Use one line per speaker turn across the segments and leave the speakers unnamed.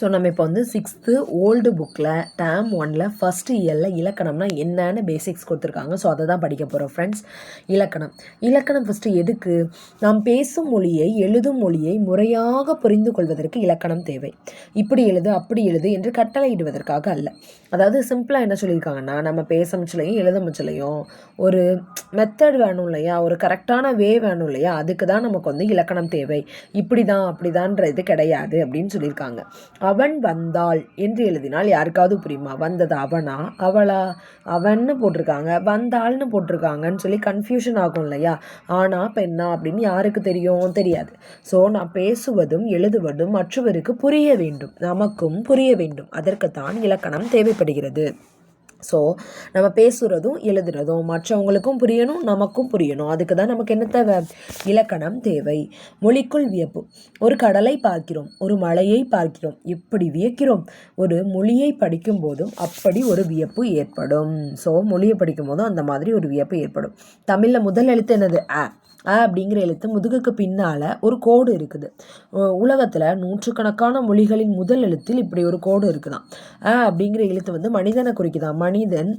So நம்ம இப்போ வந்து சிக்ஸ்த்து ஓல்டு புக்கில் டேம் ஒனில் ஃபஸ்ட்டு இயரில் இலக்கணம்னா என்னென்னு பேசிக்ஸ் கொடுத்துருக்காங்க. ஸோ அதை தான் படிக்க போகிறோம் ஃப்ரெண்ட்ஸ் இலக்கணம். இலக்கணம் ஃபஸ்ட்டு எதுக்கு? நாம் பேசும் மொழியை எழுதும் மொழியை முறையாக புரிந்து கொள்வதற்கு இலக்கணம் தேவை. இப்படி எழுது அப்படி எழுது என்று கட்டளையிடுவதற்காக அல்ல. அதாவது சிம்பிளாக என்ன சொல்லியிருக்காங்கன்னா நம்ம பேச முச்சலையும் எழுத முச்சலையும் ஒரு மெத்தட் வேணும் இல்லையா? ஒரு கரெக்டான வே வேணும் இல்லையா? அதுக்கு தான் நமக்கு வந்து இலக்கணம் தேவை. இப்படி தான் அப்படி இது கிடையாது அப்படின்னு சொல்லியிருக்காங்க. அவன் வந்தாள் என்று எழுதினால் யாருக்காவது புரியுமா? வந்தது அவனா? அவளா? அவன்னு போட்டிருக்காங்க. வந்தாள்னு போட்டிருக்காங்கன்னு சொல்லி கன்ஃபியூஷன் ஆகும் இல்லையா? ஆனா பெண்ணா அப்படின்னு யாருக்கு தெரியும்? தெரியாது. ஸோ நான் பேசுவதும் எழுதுவதும் மற்றவருக்கு புரிய வேண்டும். நமக்கும் புரிய வேண்டும். அதற்குத்தான் இலக்கணம் தேவைப்படுகிறது. ஸோ நம்ம பேசுகிறதும் எழுதுறதும் மற்றவங்களுக்கும் புரியணும் நமக்கும் புரியணும். அதுக்கு தான் நமக்கு என்ன தேவை? இலக்கணம் தேவை. மொழிக்குள் வியப்பு. ஒரு கடலை பார்க்கிறோம் ஒரு மலையை பார்க்கிறோம் இப்படி வியக்கிறோம். ஒரு மொழியை படிக்கும் போதும் அப்படி ஒரு வியப்பு ஏற்படும். ஸோ மொழியை படிக்கும் போதும் அந்த மாதிரி ஒரு வியப்பு ஏற்படும். தமிழில் முதல் எழுத்து என்னது? ஆ அ அப்படிங்கிற எழுத்து முதுகுக்கு பின்னால் ஒரு கோடு இருக்குது. உலகத்தில் நூற்றுக்கணக்கான மொழிகளின் முதல் எழுத்தில் இப்படி ஒரு கோடு இருக்குதான் அ அப்படிங்கிற எழுத்து வந்து மனிதனை குறிக்குதான் மனிதன்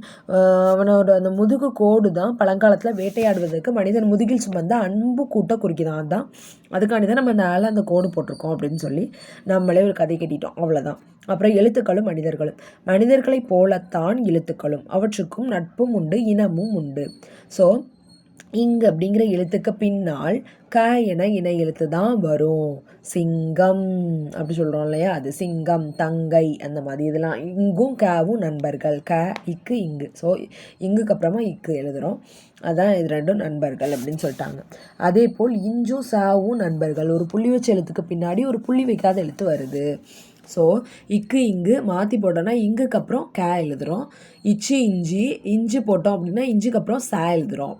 அவனோட அந்த முதுகு கோடு தான் பழங்காலத்தில் வேட்டையாடுவதற்கு மனிதன் முதுகில் சுமந்த அன்பு கூட்ட குறிக்குதான் அதுதான் அதுக்காண்டி தான் நம்ம மேலே அந்த கோடு போட்டிருக்கோம் அப்படின்னு சொல்லி நம்மளே ஒரு கதை கட்டிட்டோம் அவ்வளோதான் அப்புறம் எழுத்துக்களும் மனிதர்களும். மனிதர்களைப் போலத்தான் எழுத்துக்களும். அவற்றுக்கும் நட்பும் உண்டு இனமும் உண்டு. ஸோ இங்கு அப்படிங்கிற எழுத்துக்கு பின்னால் க என இணை எழுத்து தான் வரும். சிங்கம் அப்படி சொல்கிறோம் இல்லையா? அது சிங்கம் தங்கை அந்த மாதிரி இதெல்லாம். இங்கும் கேவும் நண்பர்கள். க இக்கு இங்கு. ஸோ இங்குக்கு அப்புறமா இக்கு எழுதுகிறோம் அதான் இது ரெண்டும் நண்பர்கள் அப்படின்னு சொல்லிட்டாங்க. அதே போல் இஞ்சும் சாவும் நண்பர்கள். ஒரு புள்ளி வச்ச எழுத்துக்கு பின்னாடி ஒரு புள்ளி வைக்காத எழுத்து வருது. ஸோ இக்கு இங்கு மாற்றி போட்டோன்னா இங்குக்கு அப்புறம் கே எழுதுகிறோம் இச்சி இஞ்சி இஞ்சி போட்டோம் அப்படின்னா இஞ்சிக்கு அப்புறம் சா எழுதுகிறோம்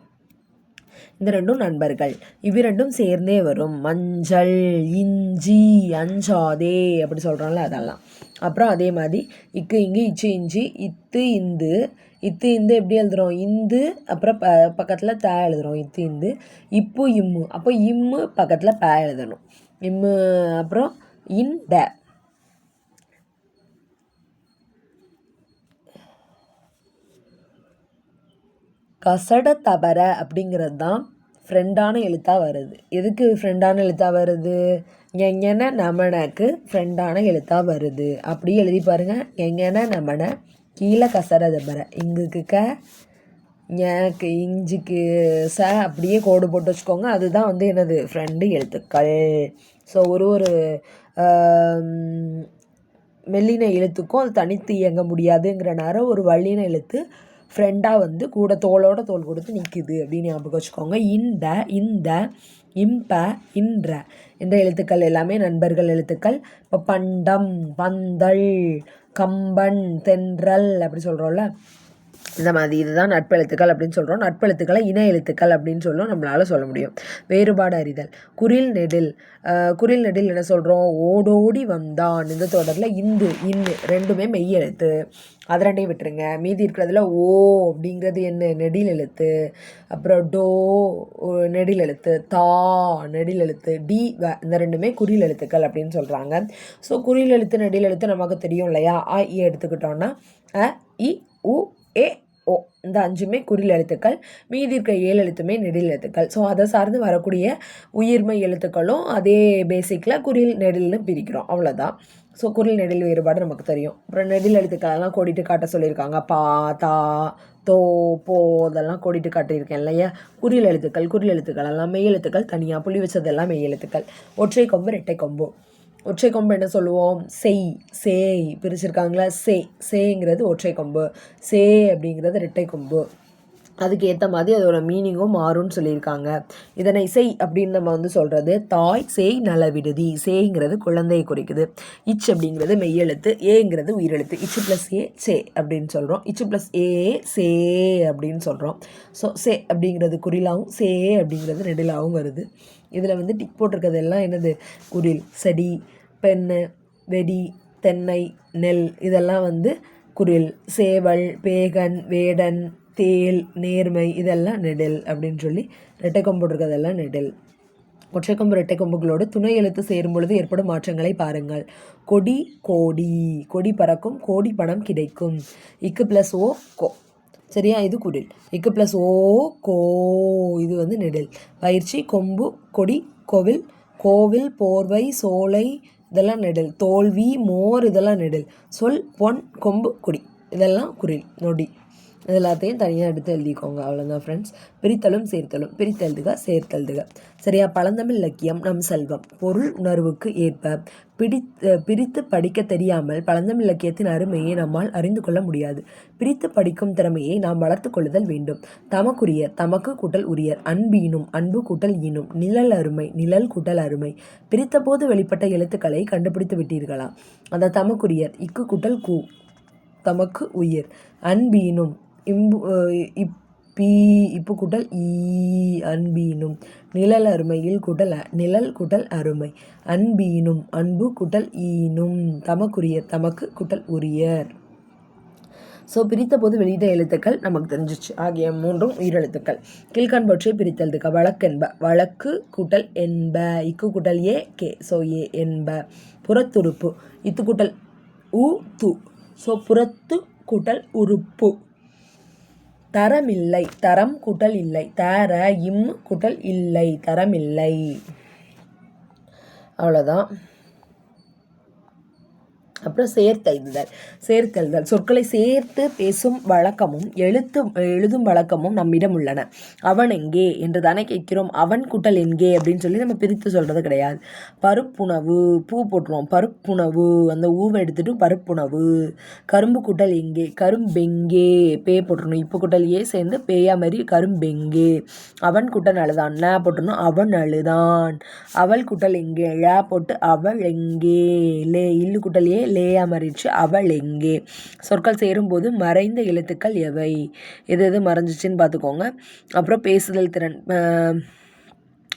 இந்த ரெண்டும் நண்பர்கள். இவ்விரண்டும் சேர்ந்தே வரும். மஞ்சள் இஞ்சி அஞ்சாதே அப்படி சொல்கிறோம்ல அதெல்லாம். அப்புறம் அதே மாதிரி இக்கு இங்கு இச்சு இஞ்சி இத்து இந்து. இத்து இந்து எப்படி எழுதுகிறோம் இந்து அப்புறம் ப பக்கத்தில் த எழுதுகிறோம் இத்து இந்து இப்பு இம்மு. அப்போ இம்மு பக்கத்தில் ப எழுதணும். இம்மு அப்புறம் இன் ட. கசட தபர அப்படிங்கிறது தான் ஃப்ரெண்டான எழுத்தாக வருது. எதுக்கு ஃப்ரெண்டான எழுத்தாக வருது? எங்கன நமனக்கு ஃப்ரெண்டான எழுத்தாக வருது. அப்படி எழுதி பாருங்கள் எங்கன நமன கீழே கசட தபர இங்குக்கு க எனக்கு இஞ்சிக்கு ச அப்படியே கோடு போட்டு வச்சுக்கோங்க. அதுதான் வந்து என்னது? ஃப்ரெண்டு எழுத்துக்கள். ஸோ ஒரு ஒரு மெல்லின எழுத்துக்கும் அது தனித்து இயங்க முடியாதுங்கிற நேரம் ஒரு வள்ளின எழுத்து ஃப்ரெண்டாக வந்து கூட தோளோட தோல் கொடுத்து நிற்குது அப்படின்னு ஞாபகம் வச்சுக்கோங்க. இந்த இந்த இம்ப இன்ற. என்ற எழுத்துக்கள் எல்லாமே நண்பர்கள் எழுத்துக்கள். இப்போ பண்டம் பந்தல் கம்பன் தென்றல் அப்படி சொல்கிறோம்ல இந்த மாதிரி இதுதான் நட்பெழுத்துக்கள் அப்படின்னு சொல்கிறோம் நட்பெழுத்துக்களை இன எழுத்துக்கள் அப்படின்னு சொல்லும் நம்மளால் சொல்ல முடியும். வேறுபாடு அறிதல். குரில் நெடில் குரில் நெடில் என்ன சொல்கிறோம் ஓடோடி வந்தான். இந்த தொடரில் இந்து இன்னு ரெண்டுமே மெய் எழுத்து. அதை ரெண்டையும் விட்டுருங்க. மீதி இருக்கிறதுல ஓ அப்படிங்கிறது என்ன? நெடில் எழுத்து. அப்புறம் டோ நெடில் எழுத்து. தா நெடில் எழுத்து. டி வ இந்த ரெண்டுமே குறில் எழுத்துக்கள் அப்படின்னு சொல்கிறாங்க ஸோ குறில் எழுத்து நெடில் எழுத்து நமக்கு தெரியும் இல்லையா? ஆ இ எடுத்துக்கிட்டோன்னா அ இ உ ஏ ஓ இந்த அஞ்சுமே குறில் எழுத்துக்கள் மீதி இருக்க ஏழு எழுத்துமே நெடில் எழுத்துக்கள். ஸோ அதை சார்ந்து வரக்கூடிய உயிர்மை எழுத்துக்களும் அதே பேசிக்கில் குறில் நெடில்னு பிரிக்கிறோம். அவ்வளோதான் ஸோ குறில் நெடில் வேறுபாடு நமக்கு தெரியும். அப்புறம் நெடில் எழுத்துக்களெல்லாம் கோடிட்டு காட்ட சொல்லியிருக்காங்க. பா தா தோ போ அதெல்லாம் கோடிட்டு காட்டியிருக்கேன் இல்லையா? குறில் எழுத்துக்கள் குறில் எழுத்துக்கள் எல்லாம் மெய் எழுத்துக்கள். தனியாக புள்ளி வச்சதெல்லாம் மெய் எழுத்துக்கள். ஒற்றை கொம்பு ரெட்டை கொம்பு. ஒற்றை கொம்பு என்ன சொல்லுவோம்? செய். சேய் பிரிச்சிருக்காங்களா? சே சேங்கிறது ஒற்றை கொம்பு. சே அப்படிங்கிறது ரெட்டை கொம்பு. அதுக்கு ஏற்ற மாதிரி அதோட மீனிங்கும் மாறும்னு சொல்லியிருக்காங்க. இதனை செய் அப்படின்னு நம்ம வந்து சொல்கிறது தாய் சேய் நல விடுதி. சேங்கிறது குழந்தையை குறிக்குது. இச் அப்படிங்கிறது மெய்யெழுத்து ஏங்கிறது உயிரெழுத்து. இச்சு ப்ளஸ் ஏ சே அப்படின்னு சொல்கிறோம் இச்சு ப்ளஸ் ஏ சே அப்படின்னு சொல்கிறோம் ஸோ சே அப்படிங்கிறது குறிலாவும் சே அப்படிங்கிறது நெடிலாகவும் வருது. இதில் வந்து டிக் போட்டிருக்கிறது எல்லாம் என்னது? குரில் செடி பெண்ணு வெடி தென்னை நெல் இதெல்லாம் வந்து குரில் சேவல் பேகன் வேடன் தேல் நேர்மை இதெல்லாம் நெடில் அப்படின்னு சொல்லி ரெட்டை கொம்பு இருக்கிறதெல்லாம் நெடில். ஒற்றைக்கொம்பு ரெட்டை கொம்புகளோடு துணை எழுத்து சேரும் பொழுது ஏற்படும் மாற்றங்களை பாருங்கள். கொடி கோடி. கொடி பறக்கும் கோடி பணம் கிடைக்கும். இக்கு ப்ளஸ் ஓ கோ. சரியா? இது குடில். இக்கு ப்ளஸ் ஓ கோ. இது வந்து நெடில். பயிற்சி கொம்பு கொடி கோவில். கோவில் போர்வை சோலை இதெல்லாம் நெடில். தோல்வி மோர் இதெல்லாம் நெடில். சொல் பொன் கொம்பு கொடி. இதெல்லாம் குரில் நொடி. இது எல்லாத்தையும் தனியாக எடுத்து எழுதிக்கோங்க. அவ்வளோதான் ஃப்ரெண்ட்ஸ் பிரித்தலும் சேர்த்தலும் பிரித்தெழுதுக சேர்த்தெழுதுக. சரியா? பழந்தமிழ் இலக்கியம் நம் செல்வம். பொருள் உணர்வுக்கு ஏற்ப பிடித்து பிரித்து படிக்க தெரியாமல் பழந்தமிழ் இலக்கியத்தின் அருமையை நம்மால் அறிந்து கொள்ள முடியாது. பிரித்து படிக்கும் திறமையை நாம் வளர்த்து கொள்ளுதல் வேண்டும். தமக்குரிய தமக்கு கூட்டல் உரியர் அன்பீனும் அன்பு கூட்டல் ஈனும் நிழல் அருமை நிழல் கூட்டல் அருமை. பிரித்த போது வெளிப்பட்ட எழுத்துக்களை கண்டுபிடித்து விட்டீர்களா? அந்த தமக்குரியர் இக்கு கூட்டல் கூ தமக்கு உயிர் அன்பீனும் இம்பு இப்பி இப்பு கூட்டல் ஈ அன்பீனும். நிழல் அருமையில் கூட்டல் நிழல் கூட்டல் அருமை. அன்பீனும் அன்பு கூட்டல் ஈனும். தமக்குரிய தமக்கு கூட்டல் உரியர். ஸோ பிரித்த போது வெளியிட்ட எழுத்துக்கள் நமக்கு தெரிஞ்சிச்சு. ஆகிய மூன்றும் உயிரெழுத்துக்கள். கீழ்காண்பவற்றை பிரித்தெழுதுக. வழக்கென்ப வழக்கு கூட்டல் என்ப இக்கு கூட்டல் ஏ கே ஸோ ஏ என்ப. புறத்துறுப்பு இத்து கூட்டல் உ து. ஸோ புறத்து கூட்டல் உறுப்பு. தரமில்லை. தரம் கூட்டல் இல்லை. தர இம் குட்டல் இல்லை. தரமில்லை. அவ்வளோதான் அப்புறம் சேர்த்தெழுதுதல் சேர்த்தெழுதல் சொற்களை சேர்த்து பேசும் வழக்கமும் எழுத்து எழுதும் வழக்கமும் நம்மிடம் உள்ளன. அவன் எங்கே என்று தானே கேட்கிறோம். அவன் குட்டல் எங்கே அப்படின்னு சொல்லி நம்ம பிரித்து சொல்கிறது கிடையாது. பருப்புணவு பூ போட்டுருவோம். பருப்புணவு அந்த ஊவை எடுத்துட்டு பருப்புணவு. கரும்பு குட்டல் எங்கே? கரும்பெங்கே. பே போட்டுருணும். இப்போ குட்டல் ஏ சேர்ந்து பேயா மாதிரி கரும்பெங்கே. அவன் குட்டல் அழுதான். ந போட்டுருணும். அவன் அழுதான். அவள் குட்டல் எங்கே? ழ போட்டு அவள் எங்கே? லே இல்லு குட்டல் ஏ லேயா மறிச்சு அவள் எங்கே? சொற்கள் சேரும்போது மறைந்த எழுத்துக்கள் எவை? எது எது மறைஞ்சிச்சின்னு பார்த்துக்கோங்க. அப்புறம் பேசுதல் திறன்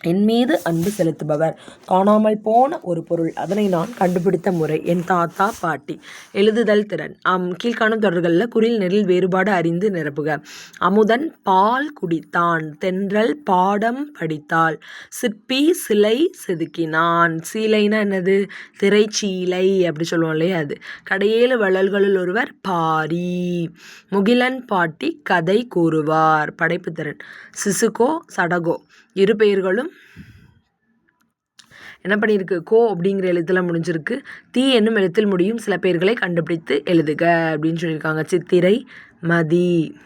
என் மீது அன்பு செலுத்துபவர். காணாமல் போன ஒரு பொருள். அதனை நான் கண்டுபிடித்த முறை. என் தாத்தா பாட்டி. எழுதுதல் திறன். அம் கீழ்காணும் தொடர்களில் குரில் நெறில் வேறுபாடு அறிந்து நிரப்புக. அமுதன் பால் குடித்தான். தென்றல் பாடம் படித்தாள். சிற்பி சிலை செதுக்கினான். சீலைனா என்னது? திரைச்சீலை அப்படி சொல்லுவோம் இல்லையா அது? கடையேழு வள்ளல்களுள் ஒருவர் பாரி. முகிலன் பாட்டி கதை கூறுவார். படைப்பு திறன். சிசுகோ சடகோ. இரு பெயர்களும் என்ன பண்ணியிருக்கு? கோ அப்படிங்கிற எழுத்தில் முடிஞ்சிருக்கு. தீ என்னும் எழுத்தில் முடியும். சில பேர்களை கண்டுபிடித்து எழுதுக அப்படின்னு சொல்லியிருக்காங்க. சித்திரை மதி.